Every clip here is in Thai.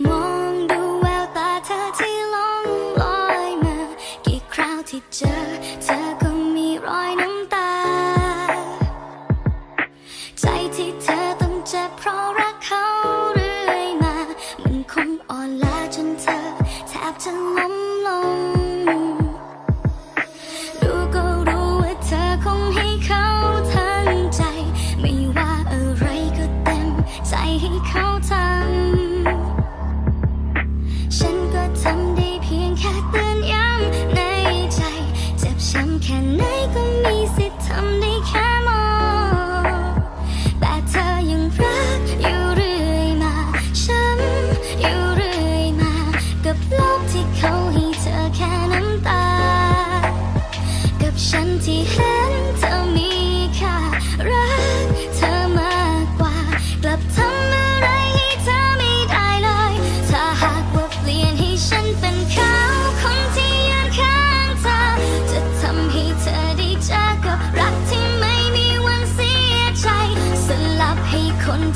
มองดูแววตาเธอที่ล่องลอยมา กี่คราวที่เจอ เธอก็มีรอยน้ำตา ใจที่เธอต้องเจ็บเพราะรักเขาเรื่อยมา มันคงอ่อนล้าจนเธอ แทบจะล้มลง ดูก็รู้ว่าเธอคงให้เขาทั้งใจ ไม่ว่าอะไรก็เต็ม ใจให้เขาทำ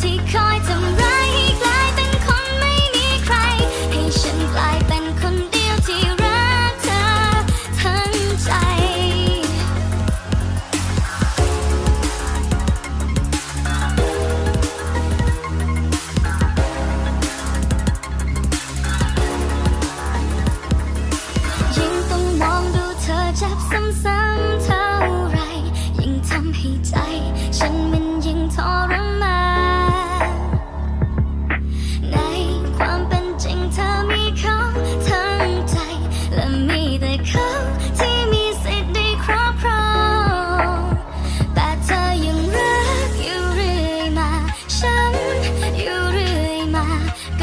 ที่คอยทำร้ายให้กลายเป็นคนไม่มีใคร ให้ฉันกลายเป็นคนเดียวที่รักเธอทั้งใจ ยิ่งต้องมองดูเธอเจ็บซ้ำๆ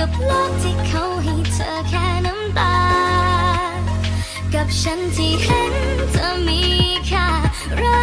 กับโลกที่เขาให้เธอแค่น้ำตา กับฉันที่เห็นเธอมีค่ารัก